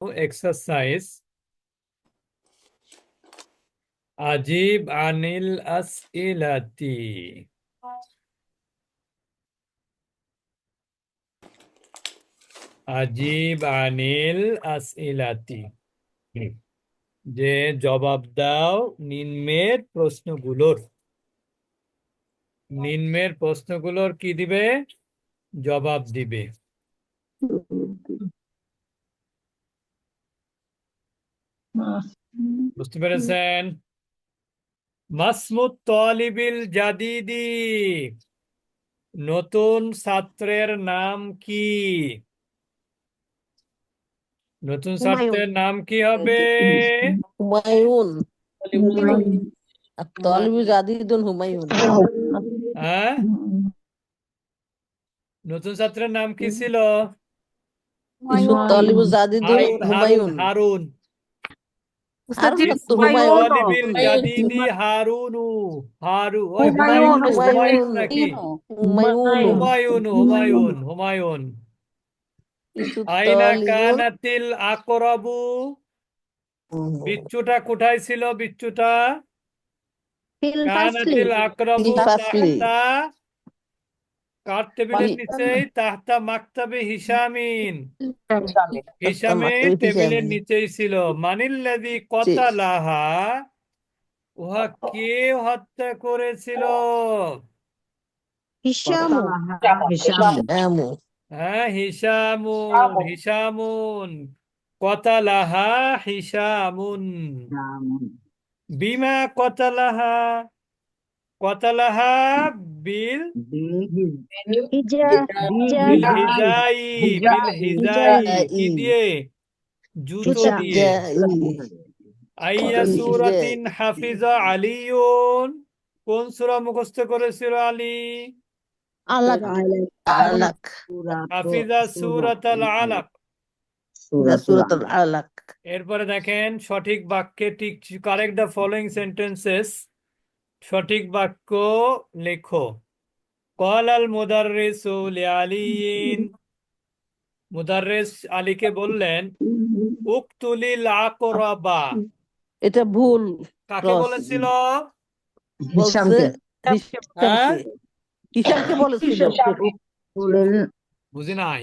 Exercise আজিব আনিল আস ইলাতি আজিব আনিল আস ইলাতি যে জবাব দাও নিম্নের প্রশ্নগুলোর নিম্নের প্রশ্নগুলোর কি দিবে জবাব দিবে বুঝতে পেরেছেন? মাসমুদ তলিবিল জাদিদি। নতুন ছাত্রের নাম কি? নতুন ছাত্রের নাম কি হবে? হুমায়ুন। তলবি জাদিদুন হুমায়ুন। হ্যাঁ? নতুন ছাত্রের নাম কি ছিল? তলবু জাদিদুন হুমায়ুন। হারুন। উস্তাদজি হুমায়ুন বিন জাদিদি হারুনু হারু ওই হুমায়ুন হুমায়ুন নাকি হুমায়ুন হুমায়ুন হুমায়ুন আইনা কানাতিল আকরাবু বিচ্ছুটা কোথায় ছিল বিচ্ছুটা কানাতিল আকরাবু তাহতা কার টেবিলের নিচে তাহতা মাকতাবে হিসামিন হিসামে টেবিলের। নিচেই ছিল। মানিল্লাযী কতালাহা উহা কে হত্যা করেছিল? হ্যাঁ হিসামুন হিসামুন কতালাহা হিসামুন বিমা কতালাহা? কতালাহা বিল বিল হিজাই বিল হিজাই কি দিয়ে? জুতো দিয়ে দিয়ে। আইয়া সুরাতিন হাফিজা আলিয়ুন। কোন সূরা মুখস্থ করেছিল আলী? আলাক। হাফিজা সূরাতাল আলাক। সূরাতুল আলাক। এরপরে দেখেন সঠিক বাক্যে ঠিক কারেক্ট দ্য ফলোইং সেন্টেন্সেস সঠিক বাক্য লেখো। কল আল মুদাররিসু লিআলিয়িন মুদাররিস আলীকে বললেন উকতুলিল আকরাবা। এটা ভুল। কাকে বলেছিল? বলছে হ্যাঁ? হিসামকে হিসামকে বলেছিল বুঝি নাই।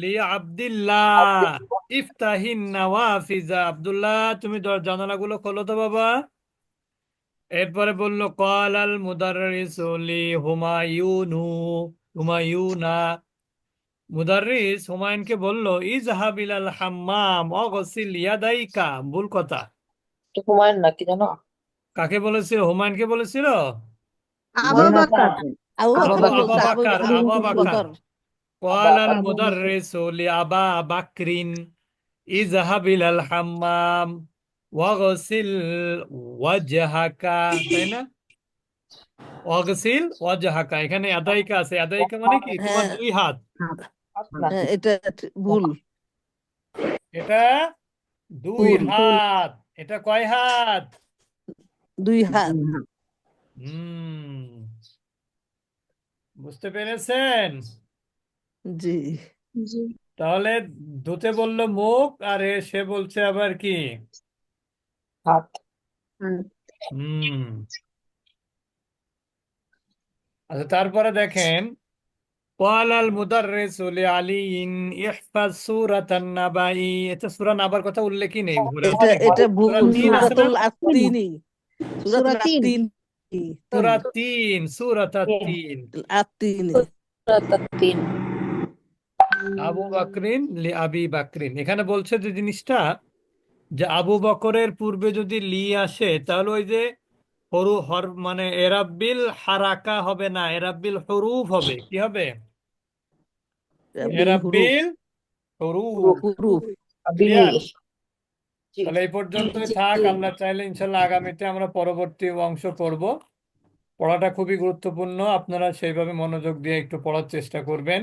লি আব্দুল্লাহ ইফতাহিন নওয়াফিজা। তুমি জানালাগুলো খোলো তো বাবা। এরপরে বলল কল আল মুদারিসু লি হুমায়ুনু হুমায়ুনা। মুদারিস হুমায়ুনকে বলল ইজহাব ইলাল হাম্মাম অগসিল ইয়াদাইকা। ভুল কথা। হুমায়ুন নাকি জানো? কাকে বলেছিল? হুমায়ুনকে বলেছিল? আবু বাকর আবু বাকর। আবু বাকর। বকর। قال المدرس لأبا بكر اذهب إلى الحمام واغسل وجهك তাই না ওয়াগসিল ওয়াজহাকা এখানে আদাইকা আছে আদাইকা মানে কি তোমার হ্যাঁ। দুই হাত হ্যাঁ, এটা ঠিক- ভুল এটা দুই ভুল। হাত এটা কয় হাত দুই হাত হুম বুঝতে পেরেছেন জি তাহলে ধুতে বললো মুখ আর এ সে বলছে আবার কি হাত হুম আচ্ছা তারপরে দেখেন قال المدرس لعلي احفظ سورة النبأ এটা সূরা নাবার কথা উল্লেখই নেই ঘুরে এটা এটা ভুল সূরা তিন আছে না? সূরাতুল আত্তিনি সূরাতুল আত্তিনি সূরা তিন সূরাত তিন আত্তিনি তিন আবু বাকরিন লি আবি বাকরিন। এখানে বলছে যে জিনিসটা যে আবু বকরের পূর্বে যদি লি আসে তাহলে ওই যে হরু হর মানে এরাব্বিল হারাকা হবে না এরাব্বিল হরুফ হবে। কি হবে? এরাব্বিল হরুফ। তাহলে এই পর্যন্তই থাক। আল্লাহ চাইলে ইনশাল্লাহ আগামীতে আমরা পরবর্তী অংশ করব পড়াটা খুবই গুরুত্বপূর্ণ। আপনারা সেইভাবে মনোযোগ দিয়ে একটু পড়ার চেষ্টা করবেন।